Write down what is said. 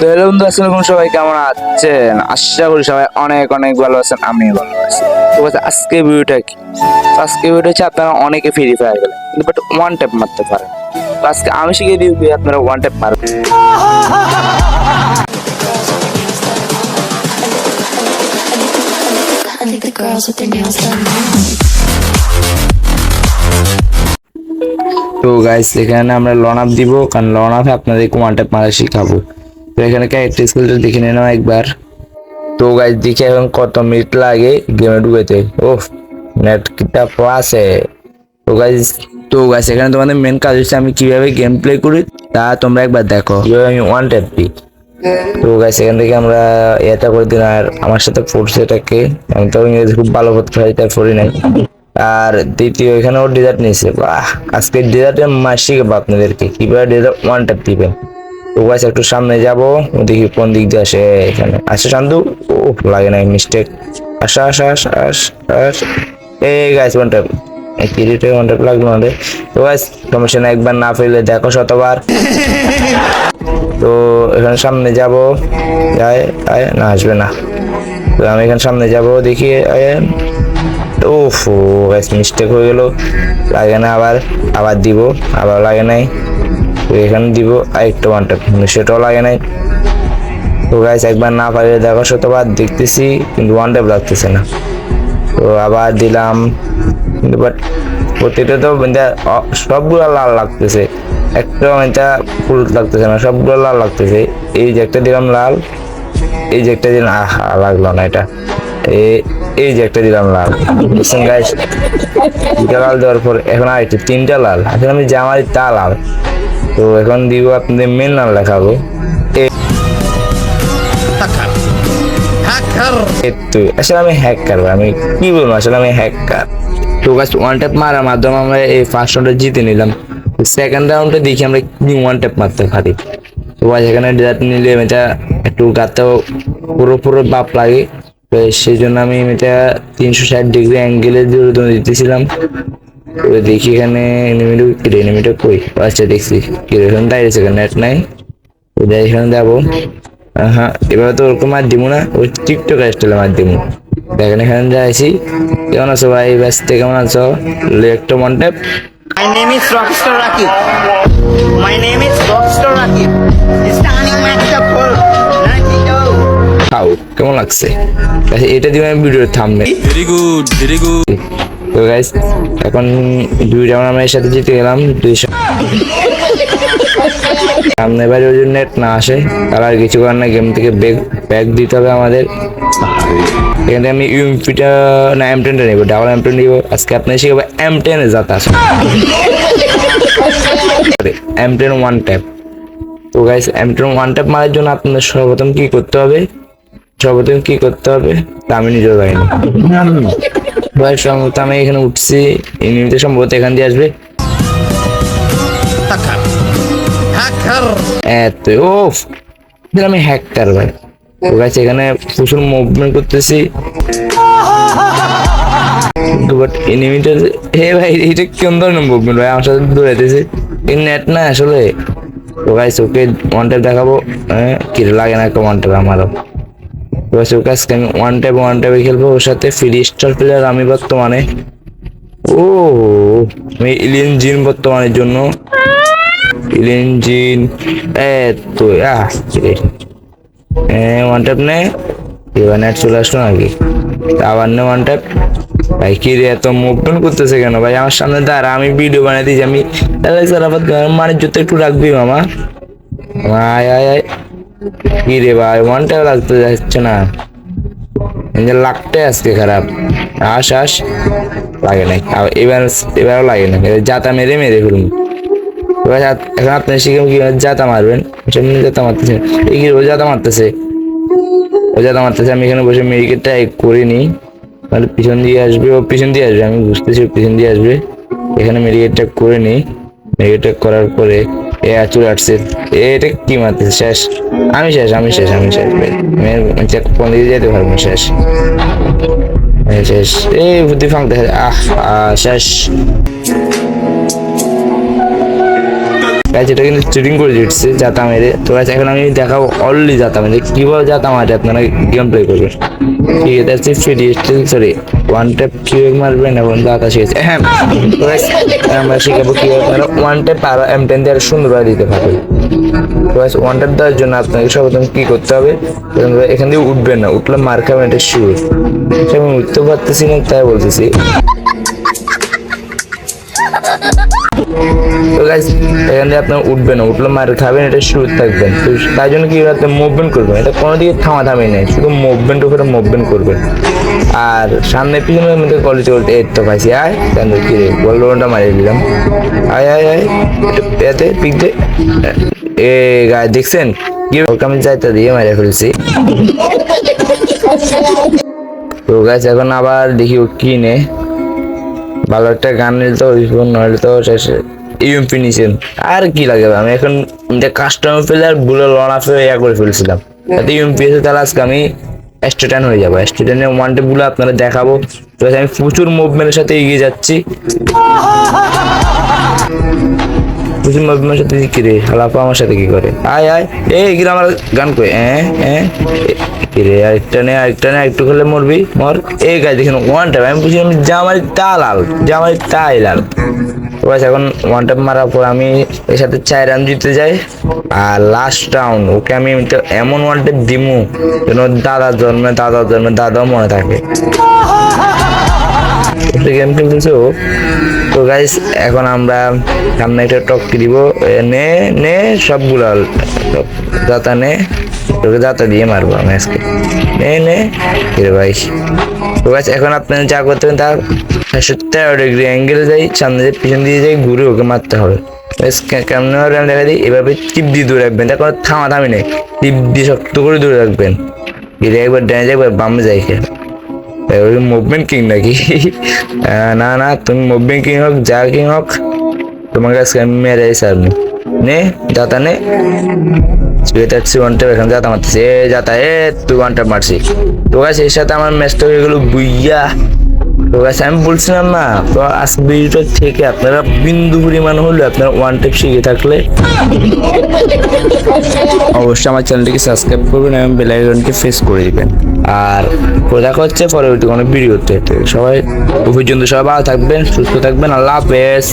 তো হ্যালো বন্ধু, আসসালামু সবাই, কেমন আছেন? আশা করি সবাই অনেক অনেক ভালো আছেন, আমিও ভালো আছি। তো আজকে ভিডিওটা কি? আজকে ভিডিও হচ্ছে আপনারা অনেকে ফ্রি ফায়ার গেলেন কিন্তু বাট ওয়ান ট্যাপ মারতে পারেন। তো আজকে আমি শিখিয়ে কি আপনারা ওয়ান ট্যাপ মারবেন. তো গাইস এখানে আমরা লন আপ দিব, কারণ লন আপে আপনাদেরকে ওয়ান ট্যাপ মারা শিখাবো। তো এখানে ক্যারেক্টার স্কিলটা দেখে নিলাম একবার। তো গাইস দেখি এখন কত মিনিট লাগে গেমে ঢুকেতে ও নেট কিটা আছে তো গাইস তো গাইস এখানে তোমাদের মেন কাজ হচ্ছে আমি কীভাবে গেম প্লে করি তা তোমরা একবার দেখো। কীভাবে আমি ওয়ান ট্যাপ দিই। তো গাইস এখান থেকে আমরা এটা করে দিন আর আমার সাথে পড়ছে এটাকে, আমি তো ইংরেজি খুব ভালো করতে পারি, তাই পড়ি নাই। আর দ্বিতীয় এখানে ওর ডেজার্ট নিয়েছে। বাহ, আজকে ডেজার্টের মাস শিখাবো আপনাদেরকে। কীভাবে ডেজার্ট ওয়ান ট্যাপ দিবেন? তো গাইস একটু সামনে যাব দেখি কোন দিক দিয়ে আসে এখানে। আসে শান্তু ও লাগে নাই মিস্টেক আসা আসা আস আস আস। এই গাইস ওয়ান ট্যাপ কিরিটে ওয়ান ট্যাপ লাগল না রে তো গাইস নাই, একবার না ফেললে দেখো শতবার। তো এখানে সামনে যাব। যায় আয় না আসবে না। তো আমি এখানে সামনে যাব দেখি ওফ গ্যাস মিস্টেক হয়ে গেল। লাগে না আবার আবার দিব আবার লাগে নাই। এখানে দিব আরেকটা ওয়ান ট্যাপ সেটাও লাগে নাই। তো গাইস একবার না পারলে দেখো শতবার দেখতেছি, কিন্তু ওয়ান ট্যাপ লাগতেছে না। তো আবার দিলাম। কিন্তু বাট প্রতিটা তো মানে সবগুলো লাল লাগতেছে। একটা এটা ফুল লাগতেছে না, সবগুলো লাল লাগতেছে। এই যে একটা দিলাম লাল, এই যে একটা দিলাম, আহা, লাগল না এটা। এই- যে একটা দিলাম লাল। বুঝছেন গাইস দুটা লাল দেওয়ার পর এখন আর একটা, তিনটা লাল। এখন আমি জামাই তা লাল। তো এখন দিব আপনাদের মেন এই- এই আসলে আমি হ্যাকার আমি কি বলব? আসলে আমি হ্যাকার তো গাছ ওয়ান ট্যাপ মারার মাধ্যমে আমরা এই ফার্স্ট রাউন্ডে জিতে নিলাম। সেকেন্ড রাউন্ডে দেখি আমরা কি ওয়ান ট্যাপ মারতে পারি। তো গাছ এখানে ডেজার্ট নিলে এটা একটু গাতেও পুরো পুরো বাপ লাগে। তো সেই জন্য আমি এটা তিনশো ষাট ডিগ্রি অ্যাঙ্গেলে দূরে দিতেছিলাম। তো দেখি এখানে এনিমিটা কি এনিমিটা কই? আচ্ছা দেখছি। কি রে, এখানে। দাঁড়িয়েছে নেট নাই? তো এখানে যাব। হ্যাঁ এবার তো ওরকম আর দিব না। ওই টিকটক স্টাইলে মার দিব দেখেন এখানে যাইছি কেমন আছো ভাই? ব্যস্ত কেমন আছো? একটা one tap My name is Rockstar Rakib. My name is Rockstar Rakib. Standing খাও কেমন লাগছে? আচ্ছা, এটা দিয়ে আমি ভিডিও থামবে ভেরি গুড ভেরি গুড তো গাইস এখন দুই রাউন্ড আমরা এর সাথে জিতে গেলাম দুইশো সামনে বাড়ি ওই জন্য নেট না আসে তার আর কিছু করার না গেম থেকে ব্যাগ ব্যাগ দিতে হবে আমাদের। এখানে আমি ইউএমপিটা না এম টেনটা নিবো ডাবল এম টেন নিবো। আজকে আপনার শিখাবো এম টেনে যাতে এম টেন ওয়ান ট্যাপ তো guys M ten one tap মারার জন্য আপনাদের সর্বপ্রথম কী করতে হবে? সর্বপ্রথম কী করতে হবে? তা আমি নিজেও জানি না। ভাই সম্ভবত আমি এখানে উঠছি। এমনিতে সম্ভবত এখান দিয়ে আসবে। এত ওফ আমি হ্যাকার ভাই। তো গাছ এখানে প্রচুর মুভমেন্ট করতেছি। বাট এনিমিটার হে ভাই এটা কেমন ধরনের মুভমেন্ট ভাই? আমার সাথে দৌড়াইতেছে। এই নেট না আসলে। তো গাইস ওকে টাইপ দেখাবো। হ্যাঁ কি লাগে না একটা ওয়ান আমারও। তো গাইস ওকে আজকে আমি ওয়ান টাইপ ওয়ান টাইপে খেলব, ওর সাথে ফ্রি স্টার প্লেয়ার আমি বর্তমানে। ও, আমি ইলিয়ন জিন বর্তমানের জন্য। ইলিয়ন জিন আহ, রে। ওয়ান ট্যাপ নে? এবার নেট চলে আসলো নাকি? তা আবার নে ওয়ান ট্যাপ ভাই, কি রে, এত মুভমেন্ট করতেছে কেন? ভাই, আমার সামনে দাঁড়া, আমি ভিডিও বানাই দিয়েছি আমি তাহলে স্যার জুতো একটু রাখবি, মামা। আয় আয় আয়। কি ভাই ওয়ান ট্যাপ লাগতে যাচ্ছে না। লাগতে আজকে খারাপ। আস আস। লাগে নাই। এবার, এবারও লাগে না জাতা মেরে মেরে ফেলুন। এবার এখন আপনি শিখে কি জাতা মারবেন। সেমনি জাতা মারতেছে। এই কি ও জাতা মারতেছে? ও জাতা মারতেছে। আমি এখানে বসে মেডিকেটটা করিনি। তাহলে পিছন দিয়ে আসবে ও পিছন দিয়ে আসবে। আমি বুঝতেছি পিছন দিয়ে আসবে। এখানে মেডিকেটটা করে নিই মেডিকেটটা করার পরে এ চলে আসছে। এটা কি মারতেছে? শেষ। আমি শেষ আমি শেষ আমি শেষ ভাই। কোন দিকে যেতে পারব শেষ। শেষ। এই বুদ্ধি ফাঁক আহ আহ, শেষ। গাছ এটা কিন্তু চিটিং করে দিচ্ছে জাতা মেরে। তো গাছ এখন আমি দেখাবো অনলি জাতা মেরে। কীভাবে জাতা মারে আপনারা গেম প্লে করবেন? ঠিক আছে it, free still sorry one tap কীভাবে মারবেন এবং জাতা শিখেছে হ্যাঁ তো guys, আমরা শিখাবো কীভাবে আপনারা ওয়ান ট্যাপ আর এম টেন দিয়ে আরও সুন্দরভাবে দিতে পারবেন। তো ওয়ান ট্যাপ দেওয়ার জন্য আপনাকে সর্বপ্রথম কি করতে হবে? এখান দিয়ে উঠবেন না উঠলে মার খাবেন এটা শিওর আমি উঠতে পারতেছি না তাই বলতেছি। তো গাইস এখান থেকে আপনার উঠবেন না, উঠলে মার খাবেন, এটা শুরু থাকবেন তো তাই জন্য কি আপনি মুভমেন্ট করবেন এটা কোনো দিকে থামা থামি নেই, শুধু মুভমেন্ট উপরে মুভমেন্ট করবেন আর সামনে পিছনের মধ্যে কলেজ বলতে এই তো পাইছি, আয় কেন কি রে বলটা মারিয়ে দিলাম। আয় আয় আয় পেতে পিক এ গায়ে দেখছেন? কি আমি যাইতে দিয়ে মারিয়ে ফেলছি। তো গাছ এখন আবার দেখি ও কিনে ভালো একটা গান নিলে তো নইলে তো শেষে ইউএমপি নিছেন আর কি লাগে আমি এখন যে কাস্টমার আর বুলে লড়া ফেলে ইয়া করে ফেলছিলাম। তাতে ইউএমপি এসে তাহলে আজকে আমি স্টুডেন্ট হয়ে যাব। স্টুডেন্টে ওয়ান টে বুলে আপনারা দেখাবো। তো আমি প্রচুর মুভমেন্টের সাথে এগিয়ে যাচ্ছি। প্রচুর মুভমেন্টের সাথে কি রে? হালাপা আমার সাথে কি করে? আয় আয়। এই কি আমার গান কই? হ্যাঁ হ্যাঁ কি রে? আরেকটা নে আরেকটা নে একটু খেলে মরবি? মর। এই গাছ দেখেন ওয়ান টাইম আমি বুঝলাম জামারি তা লাল জামারি তাই লাল ব্যাস এখন ওয়ান টাইম মারার পর আমি এর সাথে চার রান জিতে যাই। আর লাস্ট রাউন্ড ওকে আমি এমন ওয়ান টাইম দিমু যেন দাদার জন্মে দাদার জন্মে, দাদাও মনে থাকে। গেম খেলতেছে তো গাইস এখন আমরা সামনে একটা টক দিব। নে নে, সবগুলো দাতা নে। তোকে দাতা দিয়ে মারবো আমি আজকে। নে নে ভাই। তো এখন আপনারা যা করতে হবে তার একশো তেরো ডিগ্রি অ্যাঙ্গেল যাই, সামনে দিয়ে পিছন দিয়ে যাই, ঘুরে ওকে মারতে হবে। কেমন হবে দেখা দিই, এভাবে টিপ দিয়ে দূরে রাখবেন। তার কোনো থামা থামি নেই। টিপ দিয়ে শক্ত করে দূরে রাখবেন। গিয়ে একবার ডানে যাই, একবার বামে যাই ওই মুভমেন্ট কিং নাকি? না না, তুমি মুভমেন্ট কিং হোক, যা কিং হোক, তোমার কাছে মেরে সামনে নে, দাতা নে। টাইপ এখন যাতা যাতা এ তুই মারছি। তো গাছ এর সাথে আমার ম্যাচটা হয়ে গেল বুইয়া। তো গাছ আমি বলছিলাম না, তো আজকে ভিডিওটা থেকে আপনারা বিন্দু পরিমাণ হলে আপনারা ওয়ান টাইপ শিখে থাকলে অবশ্যই আমার চ্যানেলটিকে সাবস্ক্রাইব করবেন এবং বেল আইকনটি ফেস করে দিবেন। আর দেখা হচ্ছে পরবর্তী কোনো ভিডিওতে সবাই পর্যন্ত সবাই ভালো থাকবেন, সুস্থ থাকবেন। আল্লাহ হাফেজ।